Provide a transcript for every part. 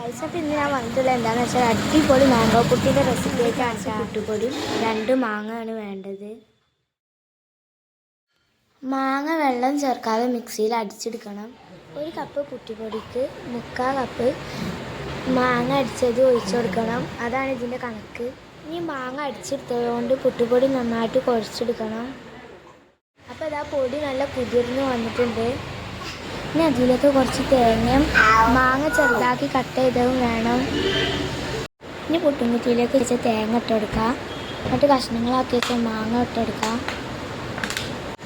അപ്പോൾ ഇന്ന് ഞാൻ വന്നിട്ടുള്ളത് എന്താണെന്ന് വെച്ചാൽ അടിപൊളി മാങ്കോ പുട്ടിന്റെ റെസിപ്പി ആണെങ്കിൽ പുട്ടുപൊടി രണ്ട് മാങ്ങയാണ് വേണ്ടത്. മാങ്ങ വെള്ളം ചേർക്കാതെ മിക്സിയിൽ അടിച്ചെടുക്കണം. ഒരു കപ്പ് പുട്ടിപ്പൊടിക്ക് മുക്കാൽ കപ്പ് മാങ്ങ അടിച്ചത് ഒഴിച്ചു കൊടുക്കണം. അതാണ് ഇതിന്റെ കണക്ക്. ഇനി മാങ്ങ അടിച്ചെടുത്തത് കൊണ്ട് പുട്ടുപൊടി നന്നായിട്ട് കുഴച്ചെടുക്കണം. അപ്പോൾ ഇതാ പൊടി നല്ല കുതിർന്ന് വന്നിട്ടുണ്ട്. ഇനി അതിലേക്ക് കുറച്ച് തേങ്ങയും മാങ്ങ ചെറുതാക്കി കട്ട് ചെയ്തതും വേണം. ഇനി പുട്ടുംകുറ്റിയിലേക്ക് വെച്ച് തേങ്ങ ഇട്ടെടുക്കുക എന്നിട്ട് കഷ്ണങ്ങളാക്കി വെച്ച മാങ്ങ ഇട്ടെടുക്കുക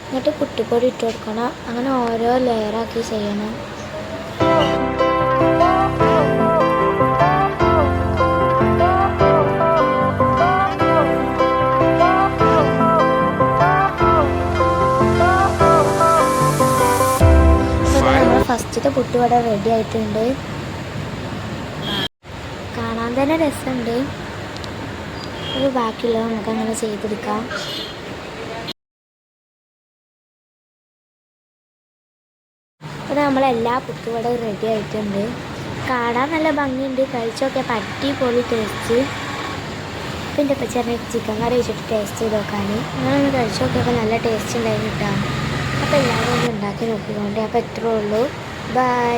എന്നിട്ട് കുട്ടിപ്പൊടി ഇട്ട് കൊടുക്കണം. അങ്ങനെ ഓരോ ലെയറാക്കി ചെയ്യണം. ഫസ്റ്റത്തെ പുട്ടുവട റെഡി ആയിട്ടുണ്ട്. കാണാൻ തന്നെ രസമുണ്ട്. ഒരു ബാക്കിയുള്ളത് നമുക്ക് അങ്ങനെ ചെയ്തെടുക്കാം. അപ്പോൾ നമ്മളെല്ലാ പുട്ടുവടയും റെഡി ആയിട്ടുണ്ട്. കാണാൻ നല്ല ഭംഗിയുണ്ട്. കഴിച്ചൊക്കെ പറ്റി പൊളി ടേസ്റ്റ് ഇപ്പം ചെറിയ ചിക്കൻ കറി വെച്ചിട്ട് ടേസ്റ്റ് ചെയ്ത് നോക്കാൻ നിങ്ങളൊന്ന് കഴിച്ചൊക്കെ നല്ല ടേസ്റ്റ് ഉണ്ടായിരുന്നു കേട്ടോ അപ്പോൾ എല്ലാവരും ഒന്ന് ഉണ്ടാക്കി നോക്കിക്കോണ്ടേ. അപ്പോൾ എത്രയേ ഉള്ളൂ. ബൈ